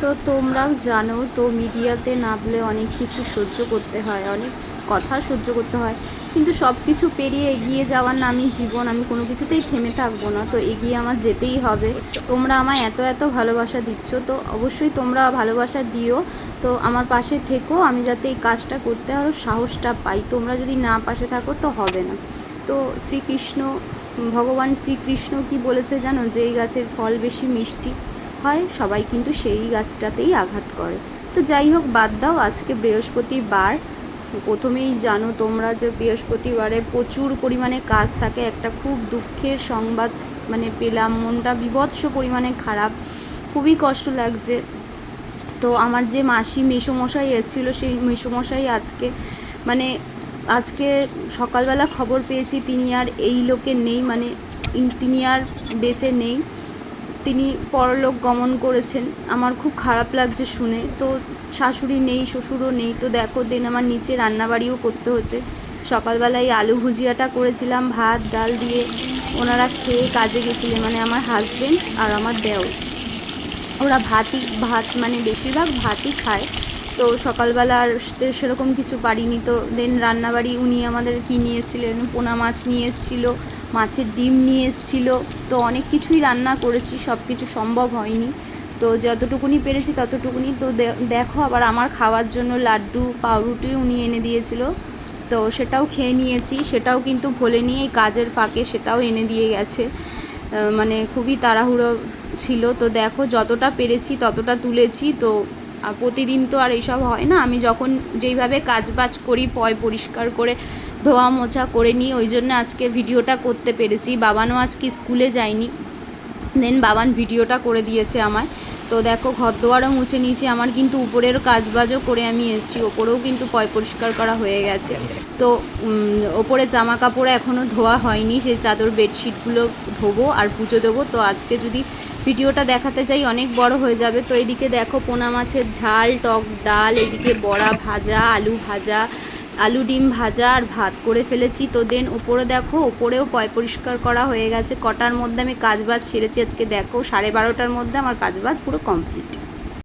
তো তোমরাও জানো, তো মিডিয়াতে নামলে অনেক কিছু সহ্য করতে হয়, অনেক কথা সহ্য করতে হয়। কিন্তু সব কিছু পেরিয়ে এগিয়ে যাওয়ার নামই জীবন, আমি কোনো কিছুতেই থেমে থাকব না। তো এগিয়ে আমার যেতেই হবে। তোমরা আমায় এত এত ভালোবাসা দিচ্ছ, তো অবশ্যই তোমরা ভালোবাসা দিও। তো আমার পাশে থেকো, আমি যাতে এই কাজটা করতে আরও সাহসটা পাই। তোমরা যদি না পাশে থাকো, তো হবে না। তো শ্রীকৃষ্ণ, ভগবান শ্রীকৃষ্ণ কি বলেছে জানো? যে এই গাছের ফল বেশি মিষ্টি। হয়, সবাই কিন্তু সেই গাছটাতেই আঘাত করে। তো যাই হোক, বাদ দাও, আজকে বৃহস্পতিবার। প্রথমেই জানো তোমরা যে বৃহস্পতিবারে প্রচুর পরিমাণে কাজ থাকে, একটা খুব দুঃখের সংবাদ মানে পেলাম। মনটা বিভৎস পরিমাণে খারাপ, খুবই কষ্ট লাগছে। তো আমার যে মাসি মেসোমশাই এসেছিল, সেই মেসোমশাই আজকে মানে আজকে সকালবেলা খবর পেয়েছি, তিনি আর এই লোকে নেই মানে তিনি আর বেঁচে নেই। তিনি পরলোক গমন করেছেন। আমার খুব খারাপ লাগছে শুনে। তো শাশুড়ি নেই, শ্বশুরও নেই। তো দেখো, দেন আমার নিচে রান্নাবাড়িও করতে হচ্ছে। সকালবেলায় আলু ভুজিয়াটা করেছিলাম, ভাত, ডাল দিয়ে। ওনারা খেয়ে কাজে গেছিলেন মানে আমার হাজবেন্ড আর আমার দেও ওরা ভাতই, ভাত মানে বেশিরভাগ ভাতই খায়। তো সকালবেলা আর সেরকম কিছু পারিনি তো দেন রান্নাবাড়ি উনি আমাদের কি নিয়েছিলেন? পোনা মাছ নিয়ে এসেছিল, মাছের ডিম নিয়ে এসেছিল, তো অনেক কিছুই রান্না করেছি সব কিছু সম্ভব হয়নি। তো যতটুকুনি পেরেছি ততটুকুনি। তো দেখো আবার আমার খাওয়ার জন্য লাড্ডু, পাউরুটি উনি এনে দিয়েছিল। তো সেটাও খেয়ে নিয়েছি, সেটাও কিন্তু ভোলে নিয়ে এই কাজের ফাঁকে সেটাও এনে দিয়ে গেছে। মানে খুবই তাড়াহুড়ো ছিল। তো দেখো যতটা পেরেছি ততটা তুলেছি। তো প্রতিদিন তো আর এইসব হয় না। আমি যখন যেইভাবে কাজ বাজ করি, পয় পরিষ্কার করে, ধোয়া মোছা করে নিই, ওই জন্য আজকে ভিডিওটা করতে পেরেছি। বাবানও আজকে স্কুলে যায়নি। দেন বাবান ভিডিওটা করে দিয়েছে আমায়। তো দেখো ঘর দোয়ারও মুছে নিয়েছি। আমার কিন্তু উপরের কাজবাজও করে আমি এসেছি। ওপরেও কিন্তু পয় পরিষ্কার করা হয়ে গেছে। তো ওপরে জামা কাপড় এখনও ধোয়া হয়নি। সেই চাদর, বেডশিটগুলো ধোবো আর পুজো দেবো। তো আজকে যদি ভিডিওটা দেখাতে চাই অনেক বড় হয়ে যাবে। তো এদিকে দেখো, পোনা মাছের ঝাল, টক ডাল, এদিকে বড়া ভাজা, আলু ভাজা, আলু ডিম ভাজা আর ভাত করে ফেলেছি। তো দেন ওপরে দেখো, ওপরেও পয় পরিষ্কার করা হয়ে গেছে। কটার মধ্যে আমি কাজবাজ সেরেছি আজকে, দেখো, সাড়ে বারোটার মধ্যে আমার কাজবাজ পুরো কমপ্লিট